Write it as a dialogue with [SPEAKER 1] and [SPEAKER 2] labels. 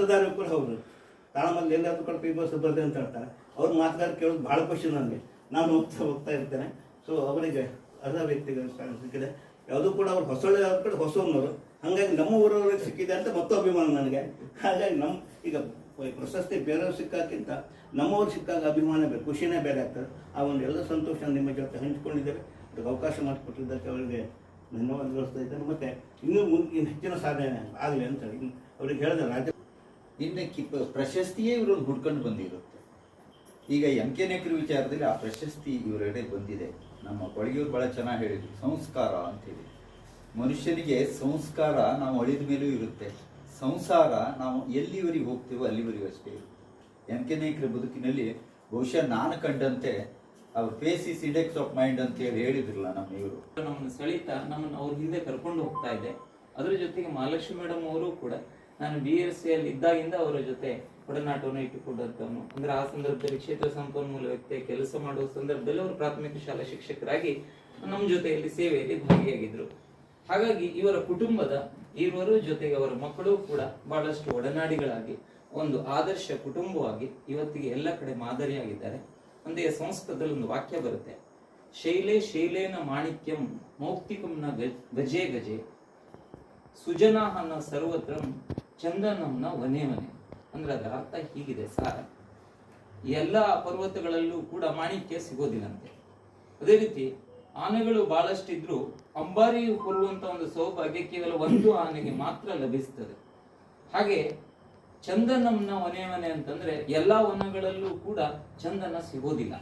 [SPEAKER 1] ಅರ್ಥಧಾರ ಕೂಡ ಹೌದು. ತಾಳಮಲ್ಲಿ ಎಲ್ಲಾದ್ರೂ ಕೂಡ ಪಿ ಬಸ್ ಬರ್ದೆ ಅಂತ ಹೇಳ್ತಾರೆ. ಅವ್ರು ಮಾತುಗಾರ ಕೇಳೋದು ಭಾಳ ಖುಷಿ ನನಗೆ. ನಾನು ಹೋಗ್ತಾ ಹೋಗ್ತಾ ಇರ್ತೇನೆ. ಸೊ ಅವರಿಗೆ ಅರ್ಧ ವ್ಯಕ್ತಿಗಳು ಸಿಕ್ಕಿದೆ. ಯಾವುದೂ ಕೂಡ ಅವ್ರು ಹೊಸಳೆ ಅವ್ರ ಕಡೆ ಹೊಸವನ್ನೋರು ಹಾಗಾಗಿ ನಮ್ಮ ಊರವ್ರಿಗೆ ಸಿಕ್ಕಿದೆ ಅಂತ ಮತ್ತೊ ಅಭಿಮಾನ ನನಗೆ. ಹಾಗಾಗಿ ನಮ್ಮ ಈಗ ಪ್ರಶಸ್ತಿ ಬೇರೆಯವ್ರು ಸಿಕ್ಕಾಕ್ಕಿಂತ ನಮ್ಮವ್ರು ಸಿಕ್ಕಾಗ ಅಭಿಮಾನ ಬೇರೆ, ಖುಷಿನೇ ಬೇರೆ ಆಗ್ತದೆ. ಆ ಒಂದು ಎಲ್ಲ ಸಂತೋಷ ನಿಮ್ಮ ಜೊತೆ ಹಂಚಿಕೊಂಡಿದ್ದೇವೆ. ಅದಕ್ಕೆ ಅವಕಾಶ ಮಾಡಿಕೊಟ್ಟಿದ್ದಕ್ಕೆ ಅವರಿಗೆ ಧನ್ಯವಾದಗಳಿಸ್ತಾ ಇದ್ದೇನೆ. ಮತ್ತು ಇನ್ನೂ ಮುಂದೆ ಹೆಚ್ಚಿನ ಸಾಧನೆ ಆಗಲಿ ಅಂತ ಅವ್ರಿಗೆ ಹೇಳಿದೆ, ರಾಜ್ಯ
[SPEAKER 2] ಇನ್ನು ಪ್ರಶಸ್ತಿಯೇ ಇವ್ರನ್ನ ಹುಡ್ಕೊಂಡು ಬಂದಿರುತ್ತೆ. ಈಗ ಎಂ ಕೆ ನೆಕ್ರು ವಿಚಾರದಲ್ಲಿ ಆ ಪ್ರಶಸ್ತಿ ಇವರೆಡೆ ಬಂದಿದೆ. ನಮ್ಮ ಕೊಳಗಿಯವ್ರು ಬಹಳ ಚೆನ್ನಾಗಿ ಹೇಳಿದ್ರು. ಸಂಸ್ಕಾರ ಅಂತೇಳಿ ಮನುಷ್ಯನಿಗೆ ಸಂಸ್ಕಾರ ನಾವು ಅಳಿದ ಮೇಲೂ ಇರುತ್ತೆ. ಸಂಸಾರ ನಾವು ಎಲ್ಲಿವರೆಗೆ ಹೋಗ್ತೀವೋ ಅಲ್ಲಿವರೆಗೂ ಅಷ್ಟೇ ಎಂ ಕೆ ನಾಯ್ಕರ ಬದುಕಿನಲ್ಲಿ ಬಹುಶಃ ನಾನು ಕಂಡಂತೆ ಅವ್ರ face is index of mind ಅಂತ ಹೇಳಿ ಹೇಳಿದ್ರಲ್ಲ ನಮ್ಮ ಇವರು.
[SPEAKER 3] ನಮ್ಮನ್ನು ಸೆಳೀತಾ ನಮ್ಮನ್ನು ಅವ್ರ ಹಿಂದೆ ಕರ್ಕೊಂಡು ಹೋಗ್ತಾ ಇದೆ. ಅದ್ರ ಜೊತೆಗೆ ಮಹಾಲಕ್ಷ್ಮಿ ಮೇಡಮ್ ಅವರು ಕೂಡ ನಾನು ಬಿ ಎಸ್ ಸಿ ಅಲ್ಲಿ ಇದ್ದಾಗಿಂದ ಅವರ ಜೊತೆ ಒಡನಾಟವನ್ನು ಇಟ್ಟುಕೊಂಡಂತವನು. ಅಂದ್ರೆ ಆ ಸಂದರ್ಭದಲ್ಲಿ ಕ್ಷೇತ್ರ ಸಂಪನ್ಮೂಲ ವ್ಯಕ್ತಿ ಕೆಲಸ ಮಾಡುವ ಸಂದರ್ಭದಲ್ಲಿ ಅವರು ಪ್ರಾಥಮಿಕ ಶಾಲಾ ಶಿಕ್ಷಕರಾಗಿ ನಮ್ಮ ಜೊತೆಯಲ್ಲಿ ಸೇವೆಯಲ್ಲಿ ಭಾಗಿಯಾಗಿದ್ರು. ಹಾಗಾಗಿ ಇವರ ಕುಟುಂಬದ ಇವರು ಜೊತೆಗೆ ಅವರ ಮಕ್ಕಳು ಕೂಡ ಬಹಳಷ್ಟು ಒಡನಾಡಿಗಳಾಗಿ, ಒಂದು ಆದರ್ಶ ಕುಟುಂಬವಾಗಿ ಇವತ್ತಿಗೆ ಎಲ್ಲ ಕಡೆ ಮಾದರಿಯಾಗಿದ್ದಾರೆ. ಒಂದೇ ಸಂಸ್ಕೃತದಲ್ಲಿ ಒಂದು ವಾಕ್ಯ ಬರುತ್ತೆ. ಶೈಲೆ ಶೈಲೇನ ಮಾಣಿಕ್ಯಂ ಮೌಕ್ತಿಕಂನ ಗಜೆ ಗಜೆ. ಸುಜನಾಹನ ಸರ್ವತ್ರಂ ಚಂದನಂನ ಒನೇ ಮನೆ ಅಂದ್ರೆ ಅದರ ಅರ್ಥ ಹೀಗಿದೆ ಸಾರ. ಎಲ್ಲ ಪರ್ವತಗಳಲ್ಲೂ ಕೂಡ ಮಾಣಿಕ್ಯ ಸಿಗೋದಿಲ್ಲಂತೆ ಅದೇ ರೀತಿ ಆನೆಗಳು ಬಹಳಷ್ಟಿದ್ರು ಅಂಬಾರಿ ಹೊರುವಂತ ಒಂದು ಸೌಭಾಗ್ಯ ಕೇವಲ ಒಂದು ಆನೆಗೆ ಮಾತ್ರ ಲಭಿಸ್ತದೆ. ಹಾಗೆ ಚಂದನಂನ ಒನೇ ಮನೆ ಅಂತಂದ್ರೆ ಎಲ್ಲಾ ವನಗಳಲ್ಲೂ ಕೂಡ ಚಂದನ ಸಿಗೋದಿಲ್ಲ.